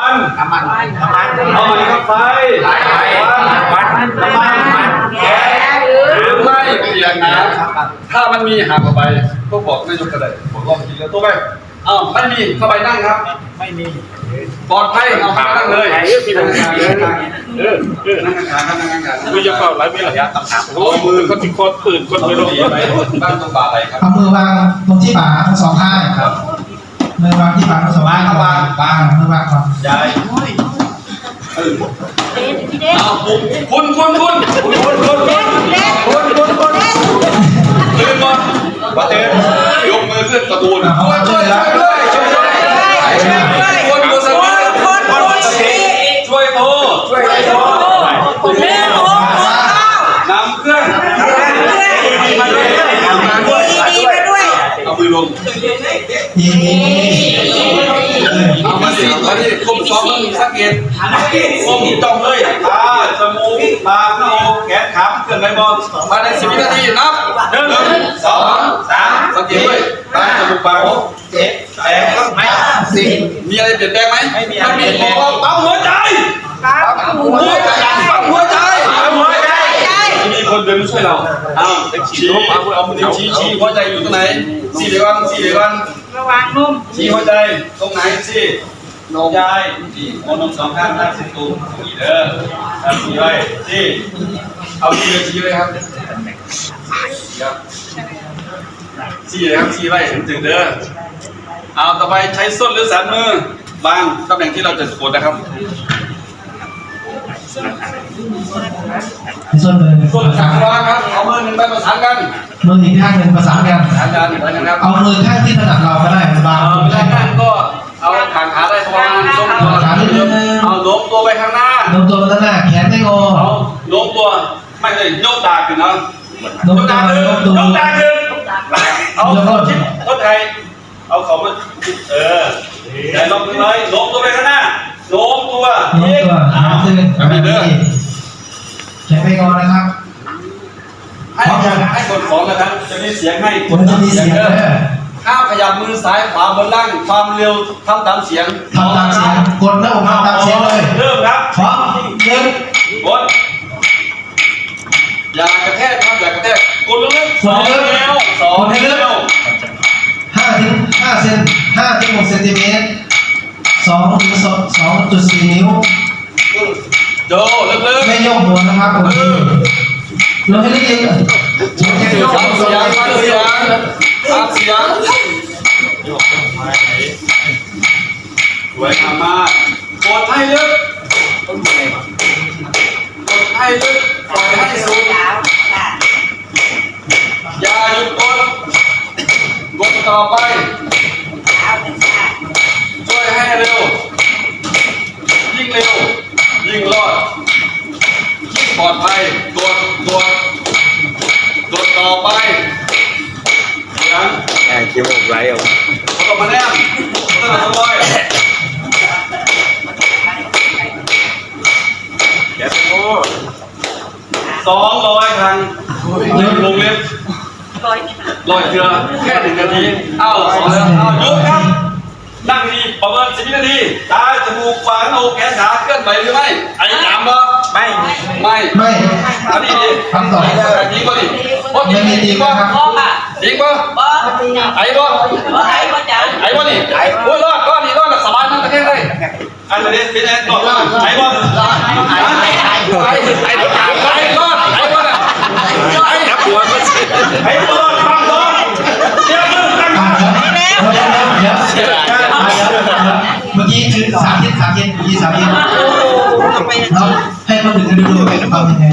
มันน้ำมันน้ำมันเอามันกับไฟมันน้ำมันแก๊สหรือไม่เปลี่ยนน้ำถ้ามันมีหาเข้าไปก็บอกนายกก็ได้บอกลองกินแล้วตัวไปเอ้าวไม่มีเข้าไปนั่งครับ ไม่มีปลอดภัยเอาข้าไปนั่งเลยเออเออนั่งกลางครับนั่งกลางไม่จะเฝ้าไรไม่หรอกโอ้มือเขาติดคอปืนคนไปลงดีไหมบ้านตรงบาอะไรครับเอามือวางตรงที่บ่าทั้งสองข้างครับ มือวางที่บ่าทั้งสองข้างวางวางมือวางก่อนยายเออเด็ดพี่เด็ดเอาคุณคุณคุณคุณคุณคุณคุณคุณคุณตื่นมาว่าตื่นยกมือขึ้นตะโกนช่วยช่วยช่วยด้วยช่วยด้วยคนคนสติคนคนสติช่วยโทรช่วยโทร ผมเล่นโอ้โห นำเครื่อง ดีมาด้วยดีมาด้วย เอามือลง ทีนี้เอามาสิมาดิคมซ้อมมึงสักเกตคุมจ้องเลยตาจมูกปากหน้าอกแขนขาเคลื่อนไหวบอลมาในสิบวินาทีนับหนึ่งสองสามสังเกตด้วยตาจมูกปากหกเจ็ดแปดไม่สิมีอะไรเปลี่ยนแปลงไหมไม่มีอะไรเปลี่ยนแปลงปั๊มหัวใจปั๊มหัวใจเปั๊มหัวใจ คนเดินมาช่วยเราอ้าวชี้เอาเอานิ้วชี้ชี้หัวใจอยู่ตรงไหนสี่เดือนสี่เดือนระวังนุ่มชี้หัวใจตรงไหนสินมยายนี่หัวนมสองข้างด้านสิบตูนี่เด้อทำชี้ไว้สิเอาชี้เลยชี้เลยครับชี้เลยครับชี้ไว้ถึงถึงเด้อเอาต่อไปใช้ส้นหรือสันมือบางตำแหน่งที่เราจะกดนะครับ ในส่วนมือส้นสันวางครับ เอามือหนึ่งไปประสานกันมืออีกข้างหนึ่งประสานกันประสานกันไปนะครับเอามือข้างที่ถนัดเราก็ได้มันวางเอาไม่ด้าใช่นข้างก็เอาขางขาได้ประมาณทรงตัวเอาโน้มตัวไปข้างหน้าโน้มตัวไปข้างหน้าแขนไม่งอเอาโน้มตัวไม่เลยยกตาขึ้นนะโน้มยกตัตาวขึ้นโน้มตัวยกตาขึ้นเอาเขาชิดเขาไทยเอาเขามาเออแต่ลงมือเลยโน้มตัวไปข้างหน้า โน้มตัวโน้มตัวเอาหาขึ้นเอาไปเด้อแขนไม่งอนะครับให้ให้คนสอนนะครับ จะมีเสียงให้มันจะมีเสียงเด้เด้ออห้ามขยับมือซ้ายขวาบนล่างความเร็วทำตามเสียงทำตามเสียงกดหน้าอกทำตามเสียงเลยเริ่มครับพร้อมหนึ่งกดอย่ากระแทกครับอย่ากระแทกกดลึกๆสองเร็วสองเร็วห้าถึงห้าเซนห้าถึงหกเซนติเมตรส องถึงสองสองจุดสี่นิ้วโจลึกๆไม่โยกหัวนะครับโอเคเราให้เล็กๆหัวใจโยกฟังเสียงฟังเสียงฟังเสียงสวยงามมากกดให้ลึกกดให้ลึกปล่อยให้สูงสาวค่ะอย่าหยุดกดกดต่อไป เร็ว ยิ่งรอด ยิ่งปลอดภัยตรวจตรวจตรวจต่อไปเสียงแอบคิดว่าไรเอาเขาต้องมาแนมเขาต้องมาสบายแกโอ้สองร้อยครั้งยืนลงเล็บลอยร้อยเทือแค่หนึ่งนาที เอ้าสองแล้วเอ้ายุบครับ นั่งดีประเมินสิบวินาทีตาจมูกปากโหนกแขนขาเคลื่อนไหวหรือไม่ไอ้จำบ่ไม่ไม่ไม่อันนี้ดิคำตอบจริงป่ะดิบ่ไม่มีจริงนะครับพ่อค่ะจริงป่ะบ่ไอ้บ่บ่ไอ้บ่จ๋าไอ้บ่นี่ไอ้โอ้ยรอดรอดนี่รอดสบายมันตะแคงเลยอันนี้เป็นไอ้ตอบรอดไอ้บ่ไอ้ไอ้ไอ้ไอ้ไอ้ไอ้รอดไอ้บ่น่ะไอ้จับหัวก็สิไอ้บ่รอดฟังรอด เย็นสามเย็นสามเย็นยี่สามเย็นเราให้คนอื่นดูด้วยว่าเป็นยังไง